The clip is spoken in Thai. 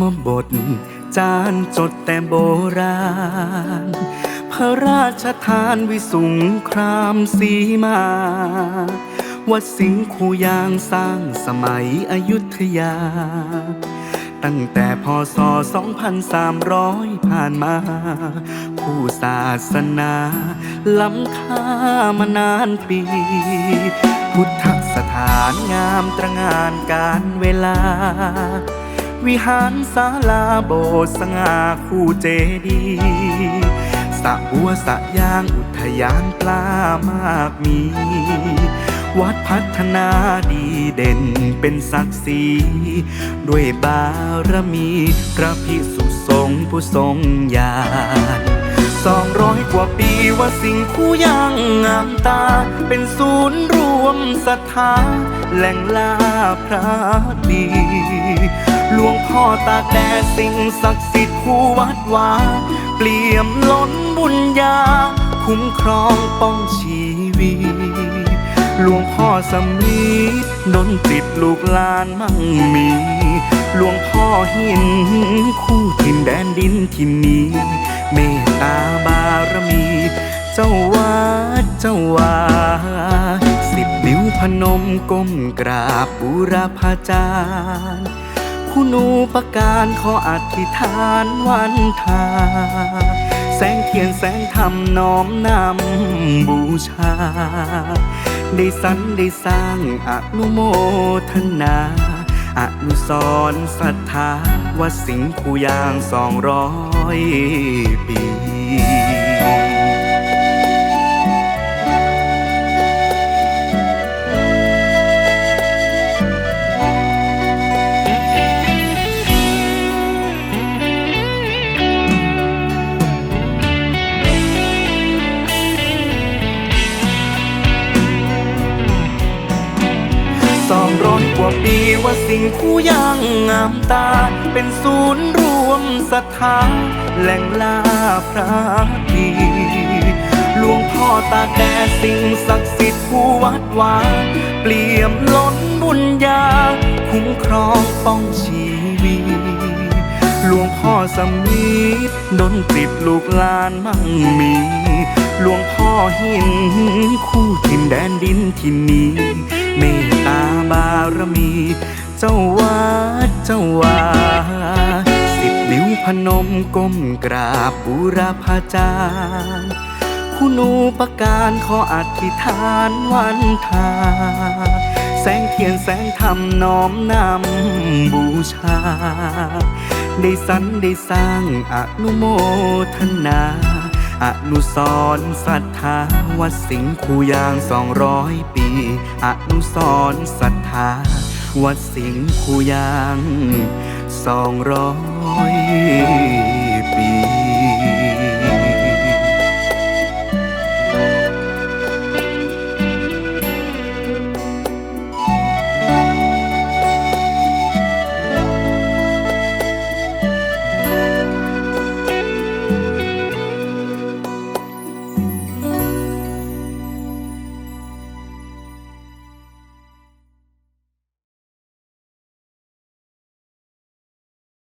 มบท จานจดแต่โบราณ พระราชทานวิสุงครามสีมา วัดสิงคูยางสร้างสมัยอยุธยา ตั้งแต่พศ 2300 ผ่านมา ผู้ศาสนาล้ำค่ามานานปี พุทธสถานงามตระงานการเวลา วิหารศาลาโบสถ์สง่าคู่เจดีย์สะบัวสะยางอุทยานปลามากมี วัดพัฒนาดีเด่นเป็นศักดิ์ศรีด้วยบารมีพระพิสุสงฆ์ผู้ทรงญาณสองร้อยกว่าปีว่าสิ่งคู่ยังงามตา เป็นศูนย์รวมศรัทธาแหล่งลาพระดี หลวงพ่อตากแดดสิ่งศักดิ์สิทธิ์คู่วัดวา เปลี่ยมล้นบุญญา คุ้มครองป้องชีวิต หลวงพ่อสำลีดนติดลูกลานมั่งมี หลวงพ่อหิน คู่ทินแดนดินที่นี้ เมตตาบารมี เจ้าวัดเจ้าวาสิบนิ้วพนมก้มกราบบูรพาจารย์ คุณูปการขออธิษฐานวันทา แสงเทียนแสงธรรมน้อมนำบูชา ได้สรรได้สร้างอนุโมทนา อนุสรศรัทธาว่าสิงคูยางสองร้อยปี อยกว่าปีว่าสิ่งคู่ยังงามตา เป็นศูนย์รวมศรัทธาแหล่งลาพระดีหลวงพ่อตาแดดสิ่งศักดิ์สิทธิ์คู่วัดวาเปลี่ยมล้นบุญญา คุ้มครองป้องชีวิตหลวงพ่อสำลีดดนติดลูกลานมั่งมี หลวงพ่อหินคู่ทินแดนดินที่นี้เมาบารมี เจ้าวัดเจ้าวาสิบนิ้วพนมก้มกราบบูรพาจารย์คุณูปการขออธิษฐานวันทา แสงเทียนแสงธรรมน้อมนำบูชา ได้สรรได้สร้างอนุโมทนา อนุสรศรัทธาวัดสิงห์คูยางสองร้อยปี อนุสรศรัทธาวัดสิงห์คูยางสองร้อย